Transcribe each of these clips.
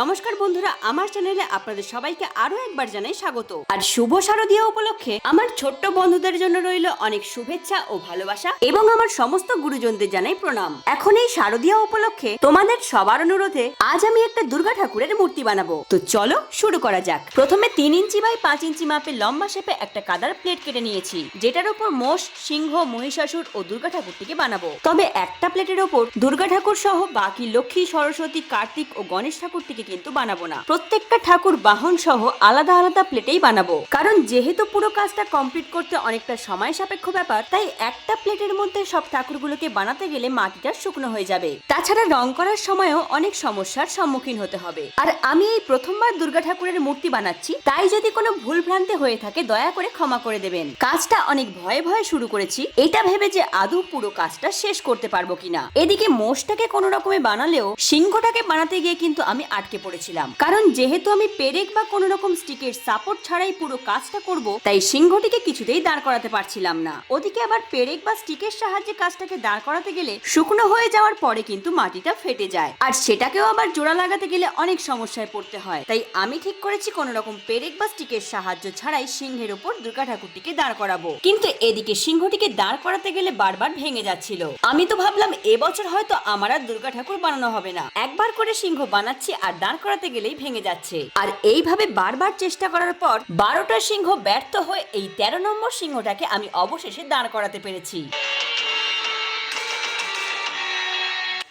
নমস্কার বন্ধুরা, আমার চ্যানেলে আপনাদের সবাইকে আরও একবার জানাই স্বাগত। আর শুভ শারদীয় উপলক্ষে আমার ছোট্ট বন্ধুদের জন্য রইল অনেক শুভেচ্ছা ও ভালোবাসা এবং আমার সমস্ত গুরুজনদের জানাই প্রণাম। এখন এই শারদীয় উপলক্ষে তোমাদের সবার অনুরোধে আজ আমি একটা দুর্গা ঠাকুরের মূর্তি বানাবো। তো চলো শুরু করা যাক। প্রথমে তিন ইঞ্চি বাই পাঁচ ইঞ্চি মাপে লম্বা শেপে একটা কাদার প্লেট কেটে নিয়েছি, যেটার উপর মোষ, সিংহ, মহিষাসুর ও দুর্গা ঠাকুরটিকে বানাবো। তবে একটা প্লেটের ওপর দুর্গা ঠাকুর সহ বাকি লক্ষ্মী, সরস্বতী, কার্তিক ও গণেশ ঠাকুরটিকে কিন্তু বানাবো না। প্রত্যেকটা ঠাকুর বাহন সহ আলাদা আলাদা প্লেটেই বানাবো। কারণ যেহেতু পুরো কাজটা কমপ্লিট করতে অনেকটা সময় সাপেক্ষ ব্যাপার, তাই একটা প্লেটের মধ্যে সব ঠাকুরগুলোকে বানাতে গেলে মাটিটা শুকনো হয়ে যাবে। তাছাড়া রং করার সময়ও অনেক সমস্যার সম্মুখীন হতে হবে। আর আমি এই প্রথমবার দুর্গা ঠাকুরের মূর্তি বানাচ্ছি, তাই যদি কোনো ভুল ভ্রান্তি হয়ে থাকে, দয়া করে ক্ষমা করে দেবেন। কাজটা অনেক ভয়ে ভয়ে শুরু করেছি, এটা ভেবে যে আদৌ পুরো কাজটা শেষ করতে পারব কিনা। এদিকে মোষটাকে কোনো রকমে বানালেও, সিংহটাকে বানাতে গিয়ে কিন্তু আমি আটকে পড়েছিলাম। কারণ যেহেতু আমি পেরেক বা কোনো রকম স্টিকের সাপোর্ট ছাড়াই পুরো কাজটা করব, তাই সিংহটিকে কিছুতেই দাঁড় করাতে পারছিলাম না। ওদিকে আবার পেরেক বা স্টিকের সাহায্যে কাজটাকে দাঁড় করাতে গেলে শুকনো হয়ে যাওয়ার পরে কিন্তু মাটিটা ফেটে যায়। আর সেটাকেও আবার জোড়া লাগাতে গেলে অনেক সমস্যায় পড়তে হয়। তাই আমি ঠিক করেছি কোনো রকম পেরেক বা স্টিকের সাহায্য ছাড়াই সিংহের উপর দুর্গা ঠাকুরটিকে দাঁড় করাবো। কিন্তু এদিকে সিংহটিকে দাঁড় করাতে গেলে বারবার ভেঙে যাচ্ছিল। আমি তো ভাবলাম এবছর হয়তো আমার আর দুর্গা ঠাকুর বানানো হবে না। একবার করে সিংহ বানাচ্ছি আর দাঁড় করাতে গেলেই ভেঙে যাচ্ছে। আর এইভাবে বারবার চেষ্টা করার পর বারোটা সিংহ ব্যর্থ হয়ে এই তেরো নম্বর সিংহটাকে আমি অবশেষে দাঁড় করাতে পেরেছি।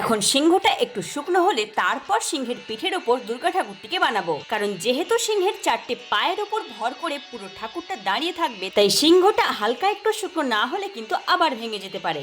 এখন সিংহটা একটু শুকনো হলে তারপর সিংহের পিঠের ওপর দুর্গা ঠাকুরটিকে বানাবো। কারণ যেহেতু সিংহের চারটে পায়ের ওপর ভর করে পুরো ঠাকুরটা দাঁড়িয়ে থাকবে, তাই সিংহটা হালকা একটু শুকনো না হলে কিন্তু আবার ভেঙে যেতে পারে।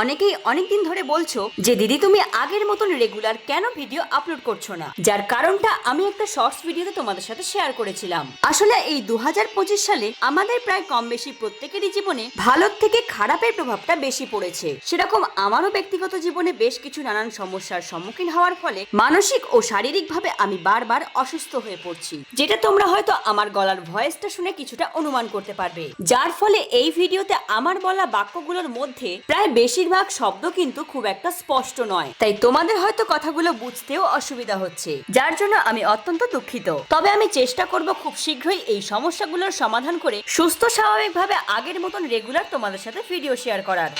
অনেকেই অনেকদিন ধরে বলছো যে, দিদি, তুমি আগের মতন রেগুলার কেন ভিডিও আপলোড করছ না? যার কারণটা আমি একটা শর্টস ভিডিওতে তোমাদের সাথে শেয়ার করেছিলাম। আসলে এই দুহাজার পঁচিশ সালে আমাদের প্রায় কম বেশি প্রত্যেকেরই জীবনে ভালোর থেকে খারাপের প্রভাবটা বেশি পড়েছে। সেরকম আমারও ব্যক্তিগত জীবনে বেশ কিছু নানান সমস্যার সম্মুখীন হওয়ার ফলে মানসিক ও শারীরিকভাবে আমি বারবার অসুস্থ হয়ে পড়ছি, যেটা তোমরা হয়তো আমার গলার ভয়েসটা শুনে কিছুটা অনুমান করতে পারবে। যার ফলে এই ভিডিওতে আমার বলা বাক্যগুলোর মধ্যে প্রায় বেশিরভাগ শব্দ কিন্তু খুব একটা স্পষ্ট নয়। তাই তোমাদের হয়তো কথাগুলো বুঝতেও অসুবিধা হচ্ছে। যার জন্য আমি অত্যন্ত দুঃখিত। তবে আমি চেষ্টা করব খুব শীঘ্রই এই সমস্যাগুলোর সমাধান করে সুস্থ স্বাভাবিকভাবে আগের মতন রেগুলার তোমাদের সাথে ভিডিও শেয়ার করার।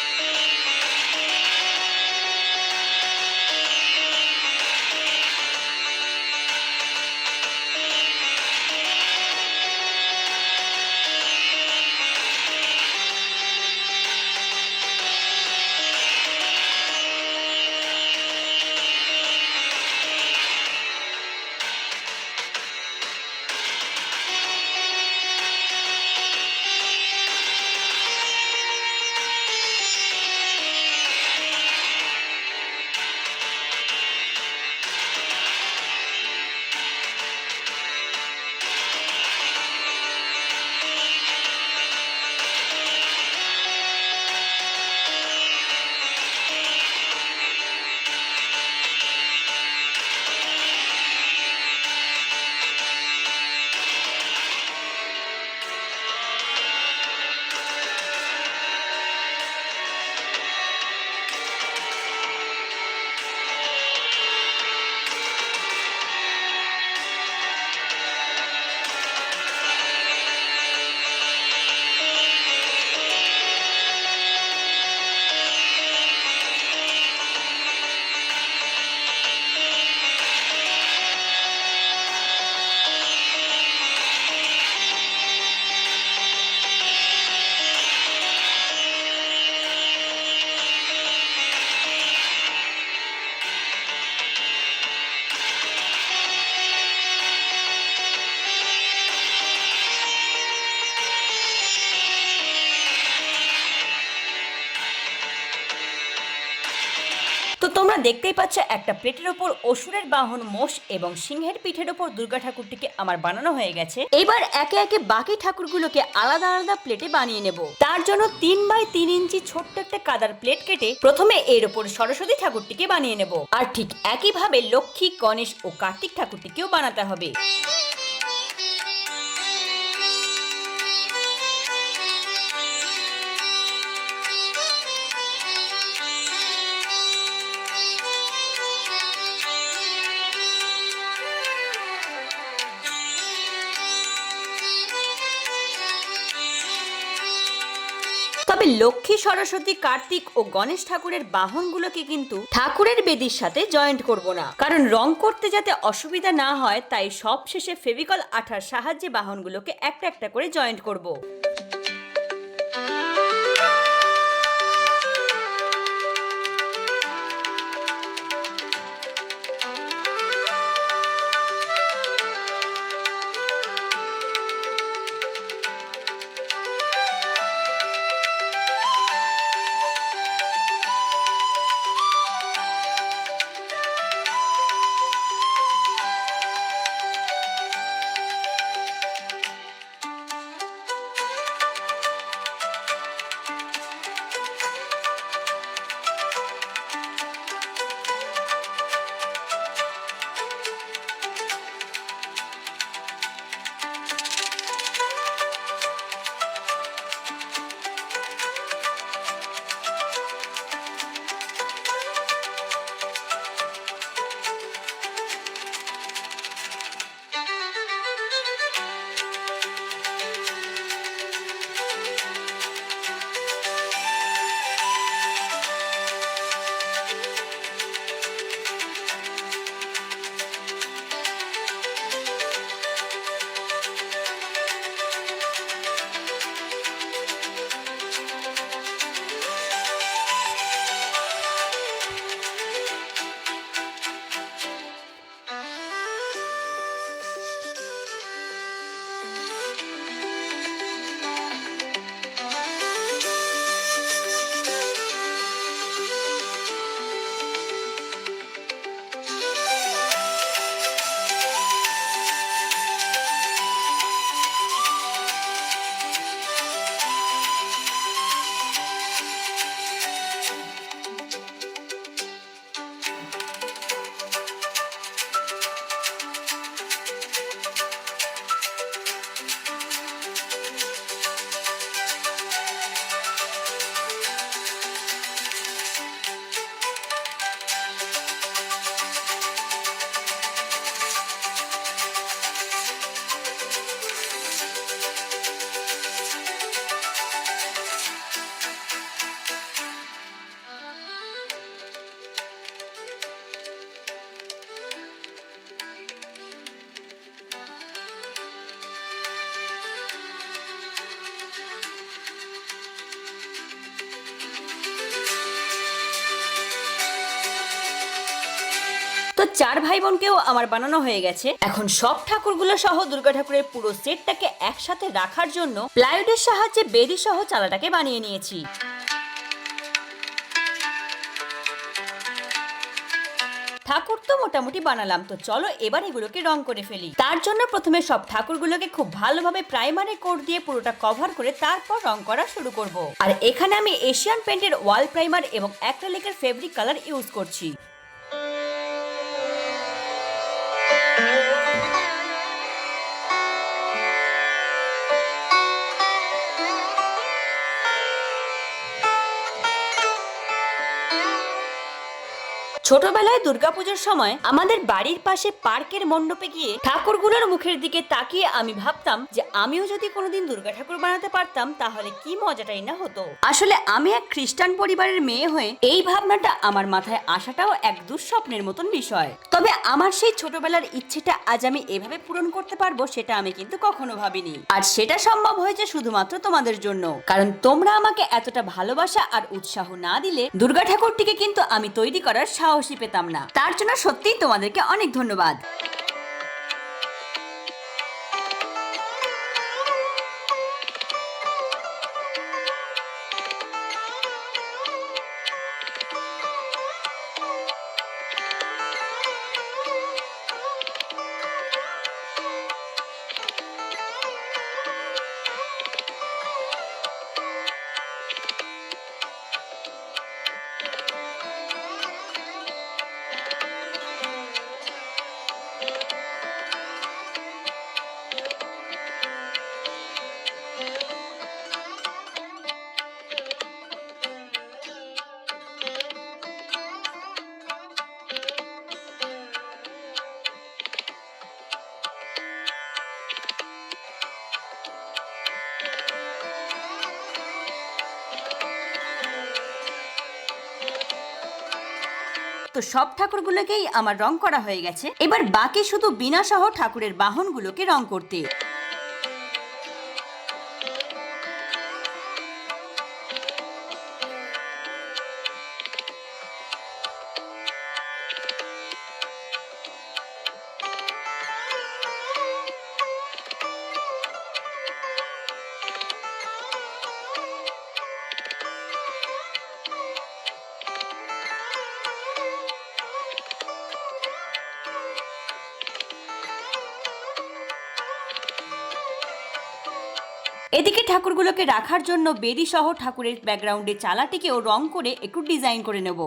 তোমরা দেখতেই পাচ্ছ একটা প্লেটের ওপর অসুরের বাহন মোষ এবং সিংহের পিঠের ওপর দুর্গা ঠাকুরটিকে আমার বানানো হয়ে গেছে। এবার একে একে বাকি ঠাকুরগুলোকে আলাদা আলাদা প্লেটে বানিয়ে নেব। তার জন্য তিন বাই তিন ইঞ্চি ছোট্ট একটা কাদার প্লেট কেটে প্রথমে এর ওপর সরস্বতী ঠাকুরটিকে বানিয়ে নেব। আর ঠিক একইভাবে লক্ষ্মী, গণেশ ও কার্তিক ঠাকুরটিকেও বানাতে হবে। লক্ষ্মী, সরস্বতী, কার্তিক ও গণেশ ঠাকুরের বাহনগুলোকে কিন্তু ঠাকুরের বেদির সাথে জয়েন্ট করব না। কারণ রং করতে যাতে অসুবিধা না হয়, তাই সবশেষে ফেভিকল আঠার সাহায্যে বাহনগুলোকে একটা একটা করে জয়েন্ট করব। চার ভাই বোনকেও আমার বানানো হয়ে গেছে। এখন সব ঠাকুরগুলো সহ দুর্গা ঠাকুরের পুরো সেটটাকে একসাথে রাখার জন্য প্লাইউডের সাহায্যে বেদি সহ চালাটাকে বানিয়ে নিয়েছি। ঠাকুর তো মোটামুটি বানালাম, তো চলো এবার এগুলোকে রং করে ফেলি। তার জন্য প্রথমে সব ঠাকুরগুলোকে খুব ভালোভাবে প্রাইমারি কোট দিয়ে পুরোটা কভার করে তারপর রং করা শুরু করব। আর এখানে আমি এশিয়ান পেন্টের ওয়াল প্রাইমার এবং অ্যাক্রেলিকের ফেব্রিক কালার ইউজ করছি। ছোটবেলায় দুর্গাপুজোর সময় আমাদের বাড়ির পাশে পার্কের মণ্ডপে গিয়ে ঠাকুরগুলোর মুখের দিকে তাকিয়ে আমি ভাবতাম যে আমিও যদি কোনোদিন দুর্গা ঠাকুর বানাতে পারতাম, তাহলে কি মজাটাই না হতো? আসলে আমি এক খ্রিস্টান পরিবারের মেয়ে হয়ে এই ভাবনাটা আমার মাথায় আসাটাও এক দুঃস্বপ্নের মতন বিষয়। তবে আমার সেই ছোটবেলার ইচ্ছেটা আজ আমি এভাবে পূরণ করতে পারব সেটা আমি কিন্তু কখনো ভাবিনি। আর সেটা সম্ভব হয়েছে শুধুমাত্র তোমাদের জন্য। কারণ তোমরা আমাকে এতটা ভালোবাসা আর উৎসাহ না দিলে দুর্গা ঠাকুরটিকে কিন্তু আমি তৈরি করার সাহসই পেতাম না। তার জন্য সত্যিই তোমাদেরকে অনেক ধন্যবাদ। তো সব ঠাকুরগুলোকেই আমার রং করা হয়ে গেছে। এবার বাকি শুধু বিনা সহ ঠাকুরের বাহনগুলোকে রং করতে। এদিকে ঠাকুরগুলোকে রাখার জন্য বেদি সহ ঠাকুরের ব্যাকগ্রাউন্ডে চালাটিকেও রং করে একটু ডিজাইন করে নেব।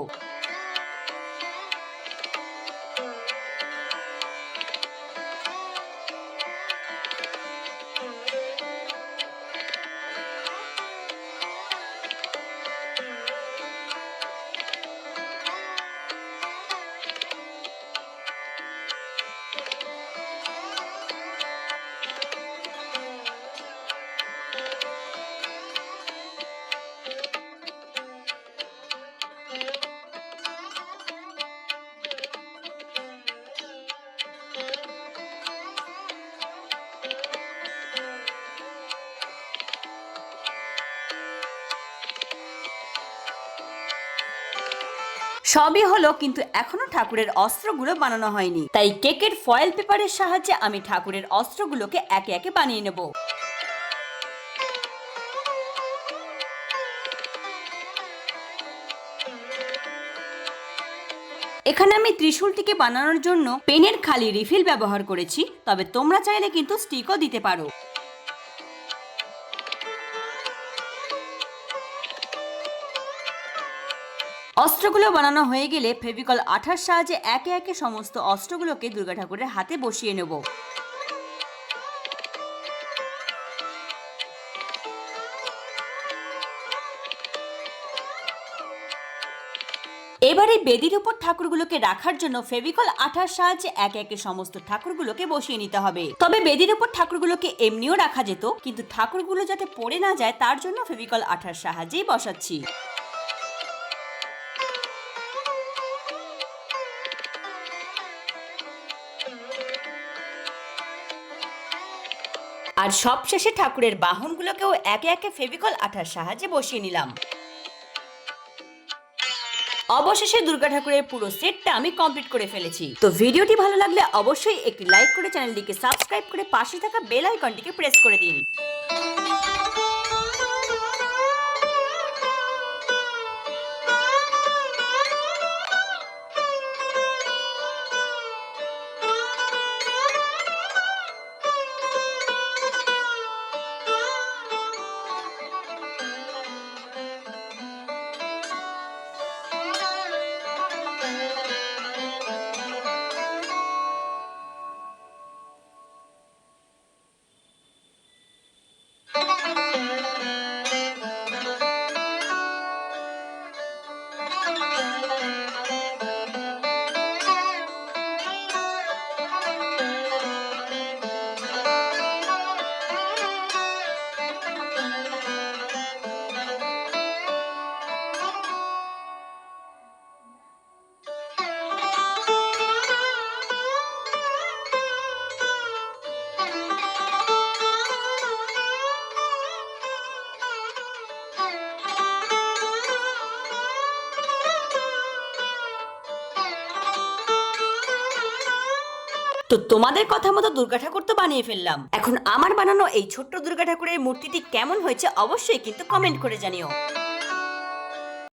সবই হলো কিন্তু এখনও ঠাকুরের অস্ত্রগুলো বানানো হয়নি। তাই কেকের ফয়েল পেপারের সাহায্যে আমি ঠাকুরের অস্ত্রগুলোকে একে একে বানিয়ে নেব। এখানে আমি ত্রিশূলটিকে বানানোর জন্য পেনের খালি রিফিল ব্যবহার করেছি, তবে তোমরা চাইলে কিন্তু স্টিকও দিতে পারো। অস্ত্রগুলো বানানো হয়ে গেলে ফেভিকল আঠার সাহায্যে একে একে সমস্ত অস্ত্রগুলোকে দুর্গা ঠাকুরের হাতে বসিয়ে নেব। এবারে বেদির উপর ঠাকুরগুলোকে রাখার জন্য ফেভিকল আঠার সাহায্যে একে একে সমস্ত ঠাকুরগুলোকে বসিয়ে নিতে হবে। তবে বেদির উপর ঠাকুরগুলোকে এমনিও রাখা যেত, কিন্তু ঠাকুরগুলো যাতে পড়ে না যায়, তার জন্য ফেভিকল আঠার সাহায্যেই বসাচ্ছি। আর সবশেষে ঠাকুরের বাহনগুলোকেও একে একে ফেভিকল আঠার সাহায্যে বসিয়ে নিলাম। অবশেষে দুর্গা ঠাকুরের পুরো সেটটা আমি কমপ্লিট করে ফেলেছি। তো ভিডিওটি ভালো লাগলে অবশ্যই একটি লাইক করে চ্যানেলটিকে সাবস্ক্রাইব করে পাশে থাকা বেল আইকনটিকে প্রেস করে দিন। তো তোমাদের কথা মতো দুর্গা ঠাকুর তো বানিয়ে ফেললাম। এখন আমার বানানো এই ছোট্ট দুর্গা ঠাকুরের মূর্তিটি কেমন হয়েছে অবশ্যই কিন্তু কমেন্ট করে জানিও।